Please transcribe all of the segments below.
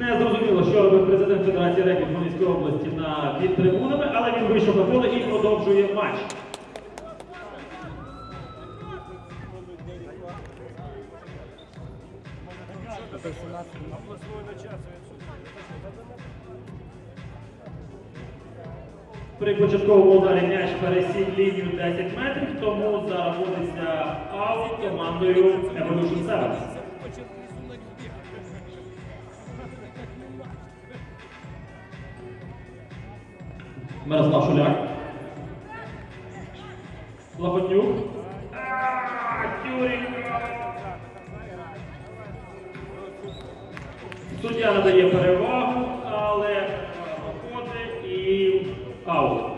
Не зрозуміло, що робив президент Федерації регбі Хмельницької області на під трибунами, але він вийшов на поле і продовжує матч. При початковому ударі м'яч пересік лінію 10 метрів, тому заводиться аут командою Evolution 7. Мирослав Шуляк. Лапотнюк. Суддя надає перевагу, але виходить і аут.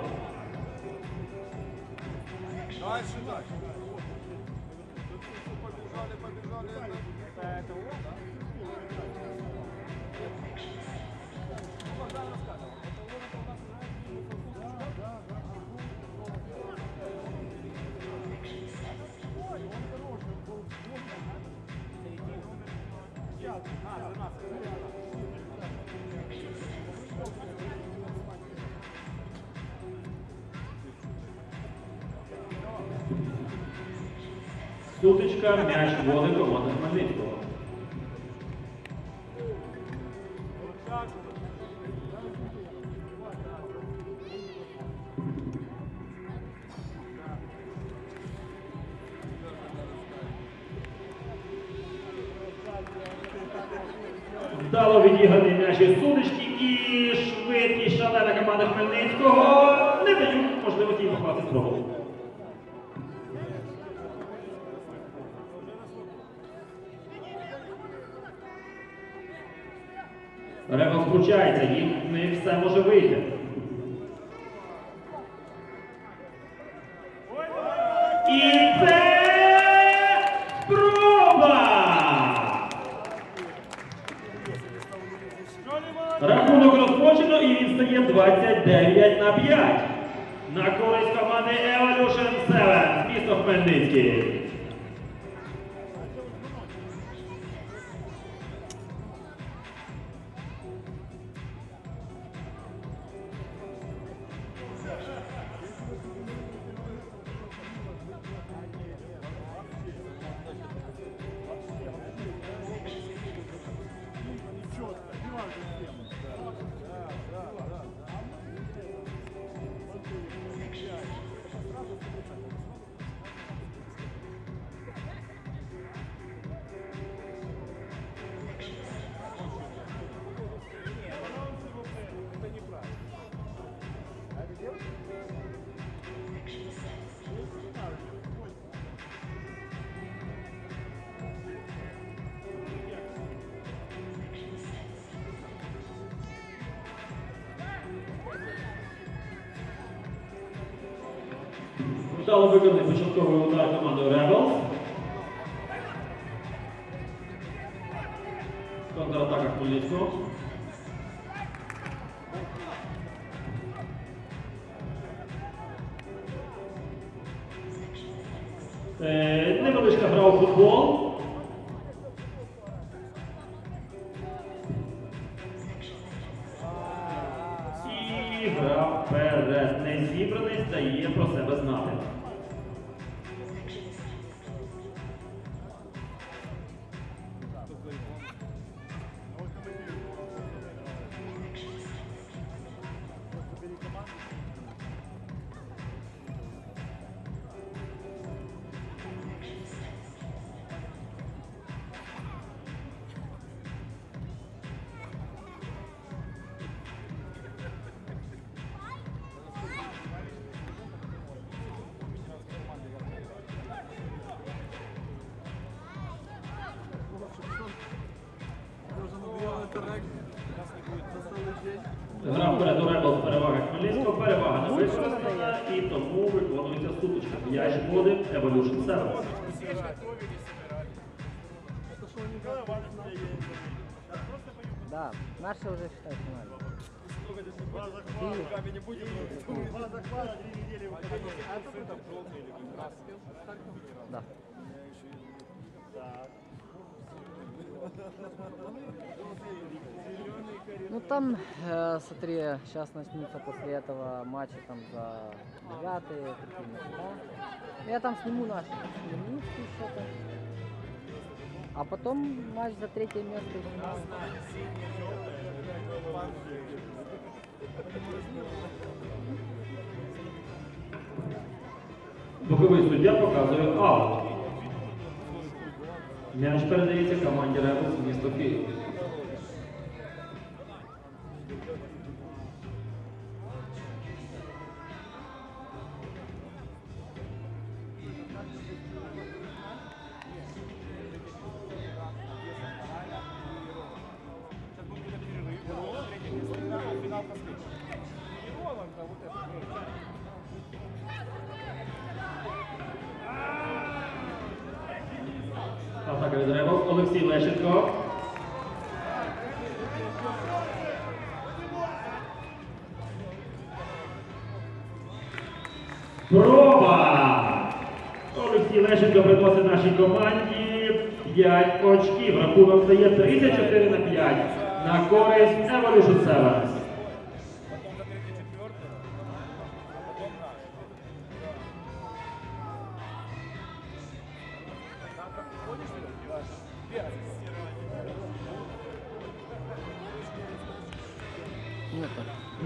Сутичка, м'яч води команда Хмельницького. Вдало відіграний м'яч із сутички і швидкість шалена команда Хмельницького Ревел втручається, їм не все може вийти. І це спроба! Рахунок розпочато і він стає 29 на 5. На користь команди Evolution 7 з міста Хмельницький. Вдало виконаний початковий удар команди Rebels. Контратака Хмельницького. Е, Невеличка гра у футбол. does not. Гра вперед у Ребел перевага Хмельницького, перевага не використана і тому виконується сутичка. М'яч води Evolution 7. Да, наши уже считай финально. Да. Ну там, э, смотри, сейчас начнутся после этого матчи там за девятые такие места. Я там сниму наши минутки что-то. А потом матч за третье место. финал. Боковий суддя показує аут. М'яч передається команді Ребус місто Київ. Атака від. Олексій Лещенко. Проба! Олексій Лещенко приносить нашій команді 5 очків. Рахунок стає 34 на 5 на користь Evolution 7.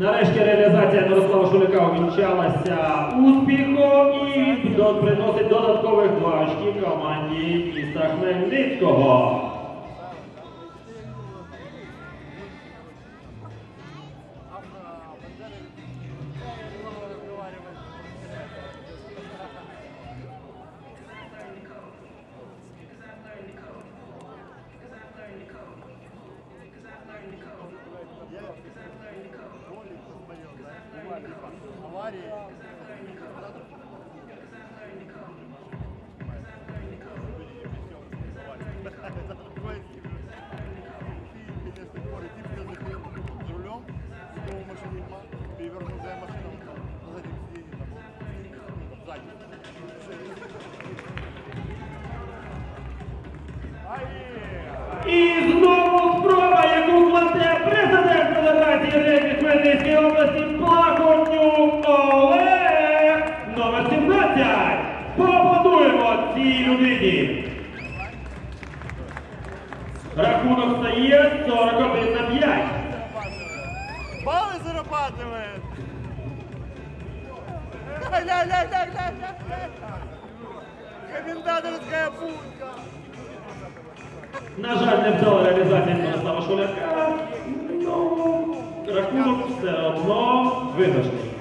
Нарешті реалізація Мирослава Шулика увінчалася успіхом і приносить додаткових два очки команді міста Хмельницького. Регі області Плахотнюк Олег номер 17. Поаплодуємо цій людині. Рахунок стає 41 на 5. Баллы зарабатывает! Ля-ля-ля-ля-ля-ля! Комендаторская будка! На жаль, не вдала реалізація Мирослава Шуляка. Все одно виграшний.